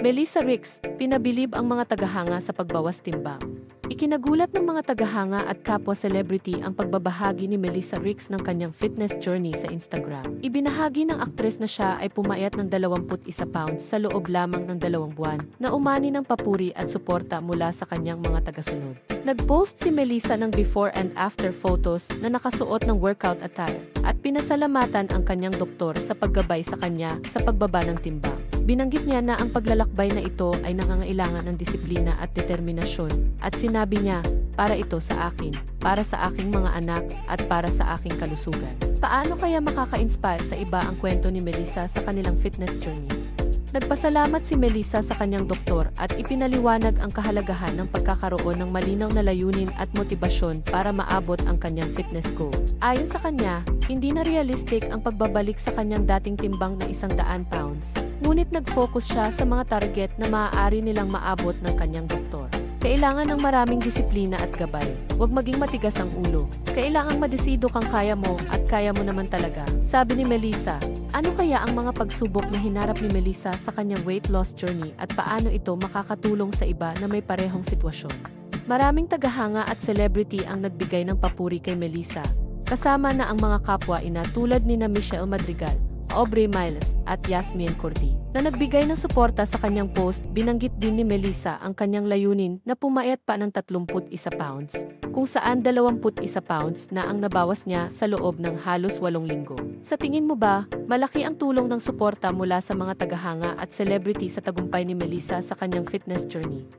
Melissa Ricks, pinabilib ang mga tagahanga sa pagbawas timbang. Ikinagulat ng mga tagahanga at kapwa celebrity ang pagbabahagi ni Melissa Ricks ng kanyang fitness journey sa Instagram. Ibinahagi ng aktres na siya ay pumayat ng 21 pounds sa loob lamang ng dalawang buwan na umani ng papuri at suporta mula sa kanyang mga tagasunod. Nag-post si Melissa ng before and after photos na nakasuot ng workout attire at pinasalamatan ang kanyang doktor sa paggabay sa kanya sa pagbaba ng timbang. Binanggit niya na ang paglalakbay na ito ay nangangailangan ng disiplina at determinasyon at sinabi niya, para ito sa akin, para sa aking mga anak at para sa aking kalusugan. Paano kaya makaka-inspire sa iba ang kwento ni Melissa sa kanilang fitness journey? Nagpasalamat si Melissa sa kanyang doktor at ipinaliwanag ang kahalagahan ng pagkakaroon ng malinaw na layunin at motibasyon para maabot ang kanyang fitness goal. Ayon sa kanya, hindi na realistic ang pagbabalik sa kanyang dating timbang isang daan pounds. Ngunit nag-focus siya sa mga target na maaari nilang maabot ng kanyang doktor. Kailangan ng maraming disiplina at gabay. Huwag maging matigas ang ulo. Kailangang madesido kang kaya mo at kaya mo naman talaga. Sabi ni Melissa, ano kaya ang mga pagsubok na hinarap ni Melissa sa kanyang weight loss journey at paano ito makakatulong sa iba na may parehong sitwasyon? Maraming tagahanga at celebrity ang nagbigay ng papuri kay Melissa, kasama na ang mga kapwa ina tulad ni na Michelle Madrigal, Aubrey Miles at Yasmin Cordy. Na nagbigay ng suporta sa kanyang post, binanggit din ni Melissa ang kanyang layunin na pumayat pa ng 31 pounds, kung saan 21 pounds na ang nabawas niya sa loob ng halos walong linggo. Sa tingin mo ba, malaki ang tulong ng suporta mula sa mga tagahanga at celebrity sa tagumpay ni Melissa sa kanyang fitness journey?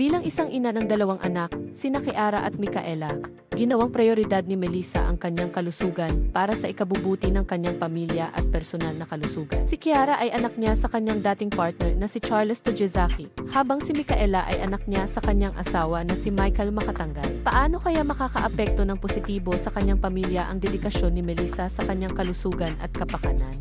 Bilang isang ina ng dalawang anak, sina Kiara at Micaela, ginawang prioridad ni Melissa ang kanyang kalusugan para sa ikabubuti ng kanyang pamilya at personal na kalusugan. Si Kiara ay anak niya sa kanyang dating partner na si Charles Tojezaki, habang si Micaela ay anak niya sa kanyang asawa na si Michael Makatanggal. Paano kaya makakaapekto ng positibo sa kanyang pamilya ang dedikasyon ni Melissa sa kanyang kalusugan at kapakanan?